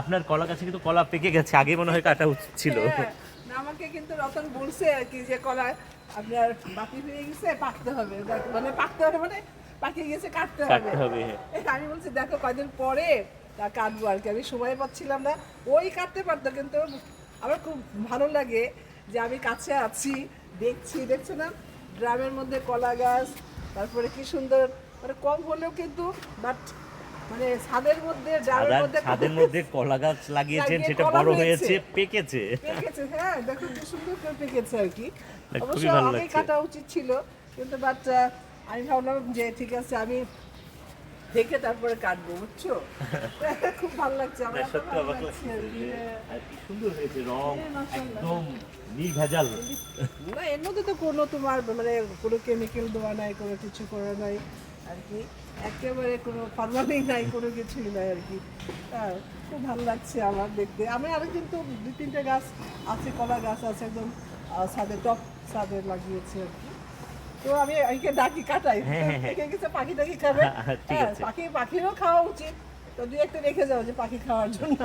আপনার কলা গাছে কিন্তু কলা পেকে গেছে আগে মনে হয় কাটা উচিত ছিল। হ্যাঁ, না, আমাকে কিন্তু রতন বলছে আর কি যে কলা আপনার বাকি হয়ে গেছে পাকতে হবে। মানে পাকতে হবে মানে পাকিয়ে গেছে কাটতে হবে। কাটতে হবে হ্যাঁ। আমি বলছি দেখো কয়দিন পরে তা কাটবো আর কি। আমি সময় পাচ্ছিলাম না। ওই কাটতে পারতো কিন্তু আমার খুব ভালো লাগে যে আমি কাছে আছি দেখছি দেখছ না? গ্রামের মধ্যে কলা গাছ তারপরে কি সুন্দর মানে কম হলেও কিন্তু বাট মানে ছাদের মধ্যে ডালের মধ্যে ছাদের মধ্যে কলা গাছ লাগিয়েছেন সেটা বড় হয়েছে। পেকেছে। পেকেছে হ্যাঁ দেখো কি সুন্দর করে পেকেছে আর কি। অবশ্য আগে কাটা উচিত ছিল কিন্তু বাট আমি ভাবলাম যে ঠিক আছে আমি দেখে তারপরে কাটবো বুঝছ? খুব ভালো লাগছে আমার সত্যি অবাক লাগছে আর কি, সুন্দর হয়েছে রং হ্যাঁ, একদম নির্ভেজাল। না এর মধ্যে তো কোনো তোমার মানে কোনো কেমিক্যাল দেওয়া নাই কোনো কিছু করা নাই। আর কি। একেবারে কোনো ফরমালিং নাই কোনো কিছুই নাই আর কি। হ্যাঁ খুব ভালো লাগছে আমার দেখতে। আমি আরও কিন্তু দু তিনটে গাছ আছে কলা গাছ আছে একদম ছাদে টপ ছাদে লাগিয়েছি আর কি। তো আমি একে ডাকি কাটাই। হ্যাঁ, হ্যাঁ, হ্যাঁ। কিছু পাখি টাখি খাবে। পাখি পাখিরও খাওয়া উচিত। তো দুই একটা রেখে যাও যে পাখি খাওয়ার জন্য।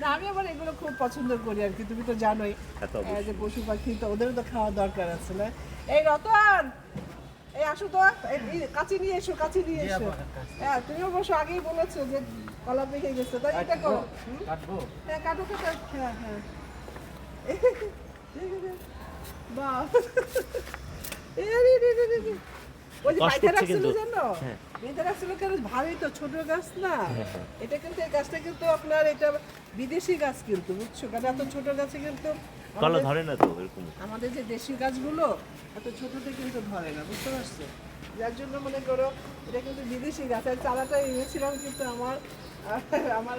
না আমি আবার এগুলো খুব পছন্দ করি আর কি তুমি তো জানোই। যে পশু পাখি তো ওদেরও তো খাওয়া দরকার আছে না? এই রতন! এই আসো তো কাছে নিয়ে এসো কাছে নিয়ে এসো। হ্যাঁ তুমি অবশ্য আগেই বলেছ যে কলা পেকে গেছে তাই এটা করো। হ্যাঁ কাটো কাটো হ্যাঁ হ্যাঁ। ওই যে বাইতে রাখছিল। জানো? হ্যাঁ। রাখছিল কেন? ভালোই তো ছোট গাছ না। এটা কিন্তু এই গাছটা কিন্তু আপনার এটা বিদেশি গাছ কিন্তু বুঝছ? কারণ এত ছোট গাছে কিন্তু কলা ধরে না তো এরকম? আমাদের যে দেশি গাছগুলো এত ছোটতে কিন্তু ধরে না বুঝতে পারছ? যার জন্য মনে করো এটা কিন্তু বিদেশি গাছ আর চারাটা এনেছিলাম কিন্তু আমার আমার